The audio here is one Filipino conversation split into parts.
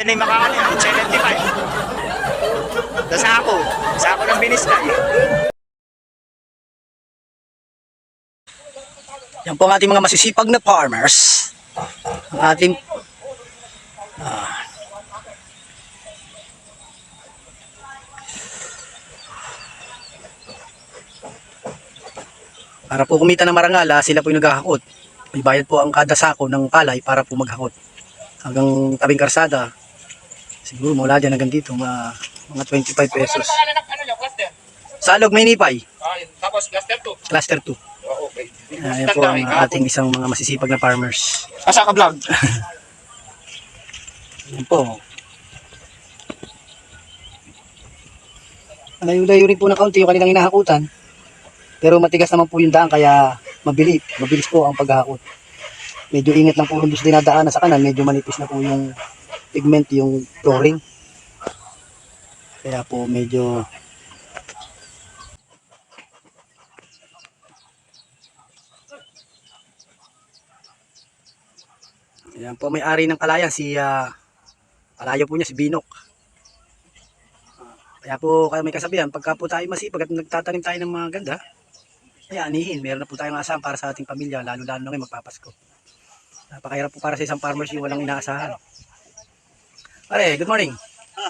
Yan ay makaano yan, 75. Sa ako, sa ako ng biniskay. Yan po ang ating mga masisipag na farmers. Ang ating ah, para po kumita ng marangala, sila po yung naghahakot. May bayad po ang kada sako ng palay para po maghakot. Hanggang tabing karsada, siguro mula dyan hanggang dito, mga, mga 25 pesos. Ano pangalan ng ano niya, cluster? Salog may nipay, Ah, yun. Tapos cluster 2. cluster 2. Oh, okay. Ayan po ang ating isang mga masisipag na farmers. Asa ka vlog? Ayan po. Layo-layo rin po ng kaunti yung kanilang hinahakutan. Pero matigas naman po yung daan kaya mabilis, mabilis po ang paghahakot. Medyo ingat lang po yung dinadaanan sa kanan, medyo manipis na po yung pigment, yung flooring. Kaya po medyo Ayan po, may-ari ng palayan, si ah, palayo po niya, si Binok. Ah, Kaya po, kaya may kasabihan, pagka po tayo masipag at nagtatanim tayo ng mga ganda, ay anihin, meron na po tayong asahan para sa ating pamilya, lalo-lalo na ngayon magpapasko. Napakahirap po para sa isang farmers yung walang inaasahan. Pare, good morning.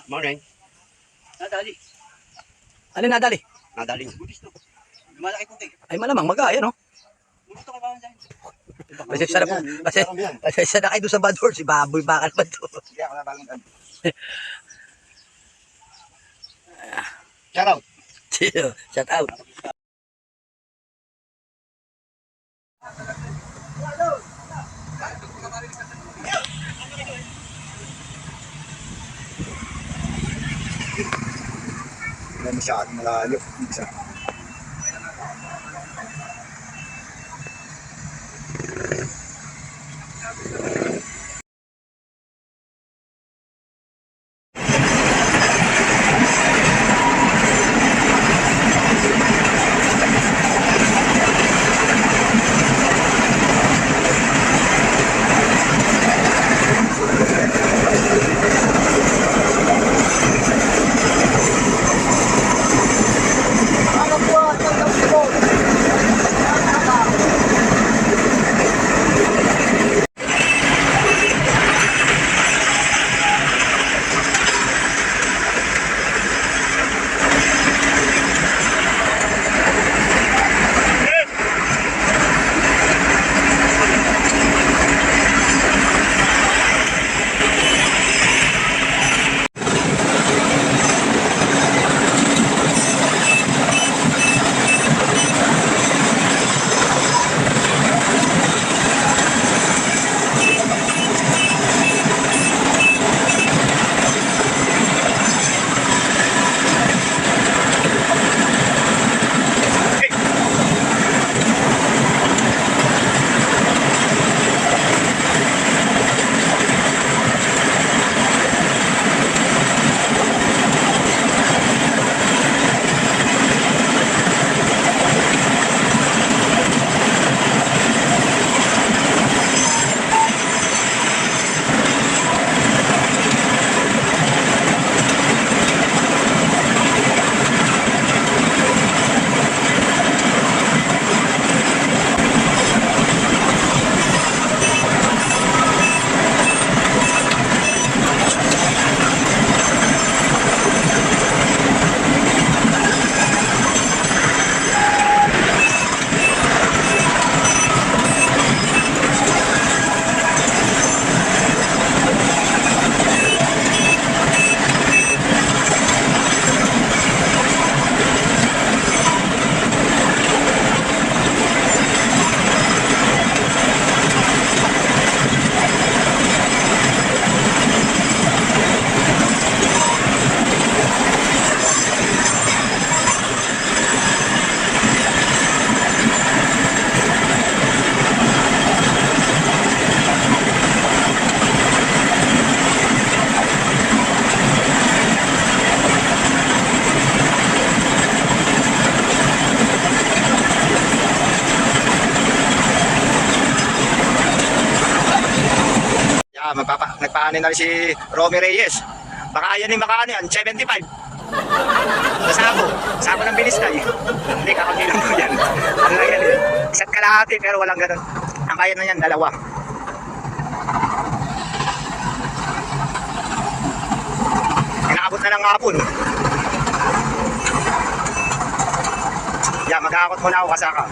Morning. Nadali. Ano nadali? Nadali. Malaki puti. Ay malamang maga, ayan o. Gusto ko ba dyan? Pasensya na po. Pasensya, pasensya na kayo doon sa bad horse. Si baboy bakal pa to. Kaya ako nabalang kan. Shout out. Shout out. 那么下那个又一下。Malayo. Isa. Makaanin na rin si Romy Reyes. Baka yan yung makaano yan, 75. Sa sabo. Sabo ng bilis eh. Hindi, kakabilang ko yan. Ano na yan eh. Isa't kalahati pero walang ganun. Ang kaya na yan, dalawa. Inaabot na ng hapon. Yan, mag-aakot muna ako kasaka.